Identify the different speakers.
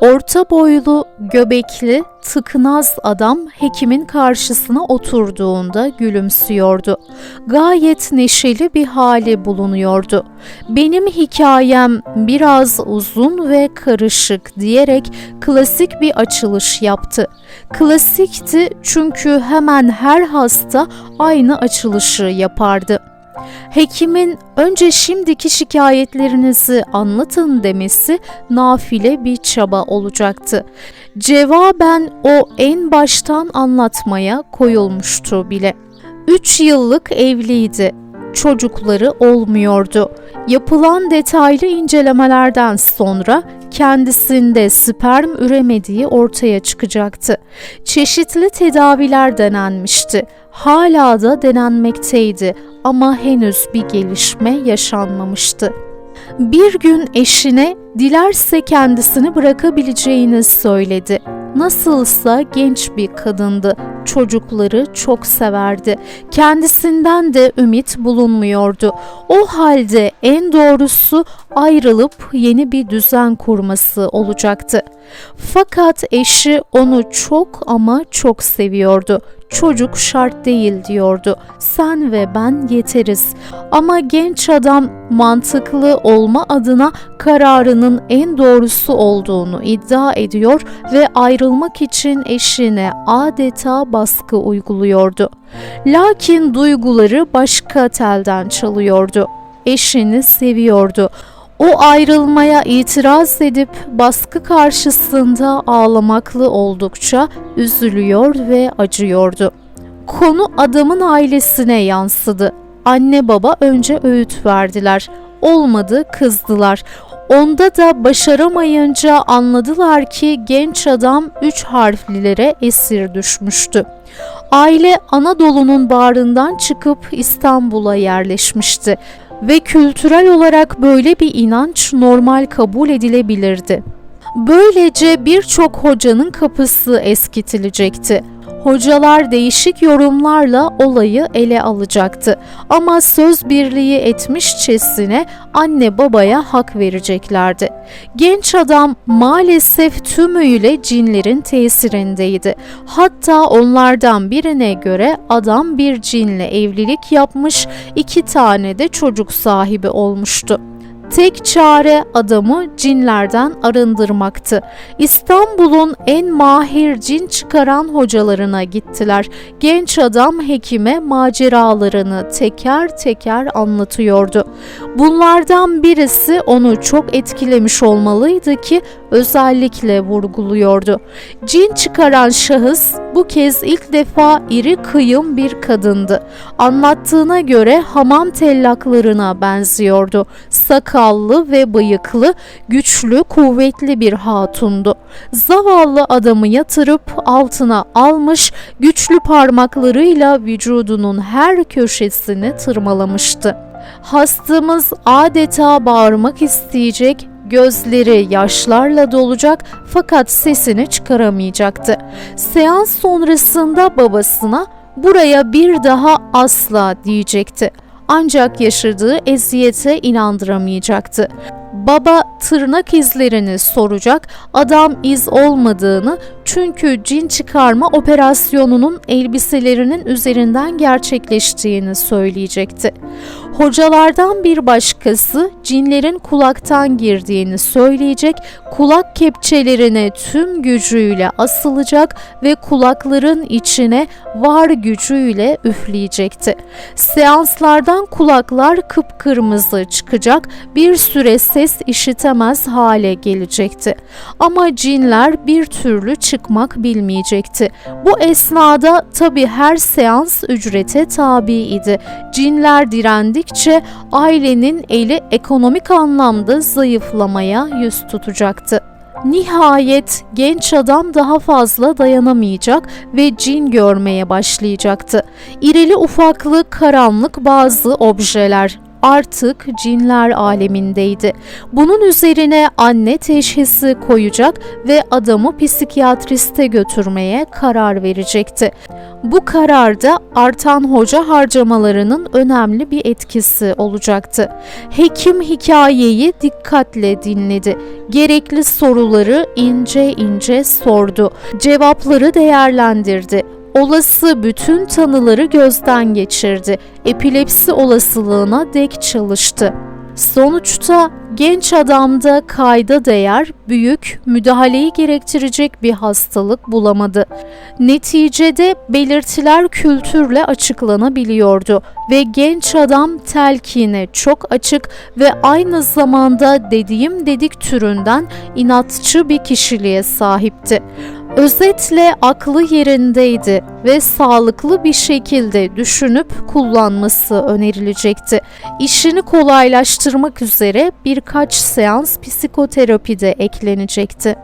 Speaker 1: Orta boylu, göbekli, tıknaz adam hekimin karşısına oturduğunda gülümsüyordu. Gayet neşeli bir hali bulunuyordu. Benim hikayem biraz uzun ve karışık diyerek klasik bir açılış yaptı. Klasikti çünkü hemen her hasta aynı açılışı yapardı. Hekimin önce şimdiki şikayetlerinizi anlatın demesi nafile bir çaba olacaktı. Cevaben o en baştan anlatmaya koyulmuştu bile. Üç yıllık evliydi. Çocukları olmuyordu. Yapılan detaylı incelemelerden sonra kendisinde sperm üremediği ortaya çıkacaktı. Çeşitli tedaviler denenmişti. Hala da denenmekteydi ama henüz bir gelişme yaşanmamıştı. Bir gün eşine dilerse kendisini bırakabileceğini söyledi. Nasılsa genç bir kadındı. Çocukları çok severdi. Kendisinden de ümit bulunmuyordu. O halde en doğrusu ayrılıp yeni bir düzen kurması olacaktı. Fakat eşi onu çok ama çok seviyordu. Çocuk şart değil diyordu. Sen ve ben yeteriz. Ama genç adam mantıklı olma adına kararının en doğrusu olduğunu iddia ediyor ve ayrılmak için eşine adeta baskı uyguluyordu. Lakin duyguları başka telden çalıyordu. Eşini seviyordu. O ayrılmaya itiraz edip baskı karşısında ağlamaklı oldukça üzülüyor ve acıyordu. Konu adamın ailesine yansıdı. Anne baba önce öğüt verdiler. Olmadı kızdılar. Onda da başaramayınca anladılar ki genç adam üç harflilere esir düşmüştü. Aile Anadolu'nun bağrından çıkıp İstanbul'a yerleşmişti ve kültürel olarak böyle bir inanç normal kabul edilebilirdi. Böylece birçok hocanın kapısı eskitilecekti. Hocalar değişik yorumlarla olayı ele alacaktı ama söz birliği etmişçesine anne babaya hak vereceklerdi. Genç adam maalesef tümüyle cinlerin tesirindeydi. Hatta onlardan birine göre adam bir cinle evlilik yapmış, iki tane de çocuk sahibi olmuştu. Tek çare adamı cinlerden arındırmaktı. İstanbul'un en mahir cin çıkaran hocalarına gittiler. Genç adam hekime maceralarını teker teker anlatıyordu. Bunlardan birisi onu çok etkilemiş olmalıydı ki özellikle vurguluyordu. Cin çıkaran şahıs bu kez ilk defa iri kıyım bir kadındı. Anlattığına göre hamam tellaklarına benziyordu. Sakallı ve bıyıklı, güçlü, kuvvetli bir hatundu. Zavallı adamı yatırıp altına almış, güçlü parmaklarıyla vücudunun her köşesini tırmalamıştı. Hastamız adeta bağırmak isteyecek, Gözleri yaşlarla dolacak fakat sesini çıkaramayacaktı. Seans sonrasında babasına buraya bir daha asla diyecekti. Ancak yaşadığı eziyete inandıramayacaktı. Baba tırnak izlerini soracak, adam iz olmadığını çünkü cin çıkarma operasyonunun elbiselerinin üzerinden gerçekleştiğini söyleyecekti. Hocalardan bir başkası cinlerin kulaktan girdiğini söyleyecek, kulak kepçelerine tüm gücüyle asılacak ve kulakların içine var gücüyle üfleyecekti. Seanslardan kulaklar kıpkırmızı çıkacak, bir süre ses işitemez hale gelecekti. Ama cinler bir türlü çıkmak bilmeyecekti. Bu esnada tabi her seans ücrete tabi idi. Cinler direndikçe ailenin eli ekonomik anlamda zayıflamaya yüz tutacaktı. Nihayet genç adam daha fazla dayanamayacak ve cin görmeye başlayacaktı. İrili ufaklı karanlık bazı objeler artık cinler alemindeydi. Bunun üzerine anne teşhisi koyacak ve adamı psikiyatriste götürmeye karar verecekti. Bu kararda artan hoca harcamalarının önemli bir etkisi olacaktı. Hekim hikayeyi dikkatle dinledi. Gerekli soruları ince ince sordu. Cevapları değerlendirdi. Olası bütün tanıları gözden geçirdi. Epilepsi olasılığına dek çalıştı. Sonuçta genç adamda kayda değer büyük müdahaleyi gerektirecek bir hastalık bulamadı. Neticede belirtiler kültürle açıklanabiliyordu ve genç adam telkine çok açık ve aynı zamanda dediğim dedik türünden inatçı bir kişiliğe sahipti. Özetle aklı yerindeydi ve sağlıklı bir şekilde düşünüp kullanması önerilecekti. İşini kolaylaştırmak üzere birkaç seans psikoterapi de eklenecekti.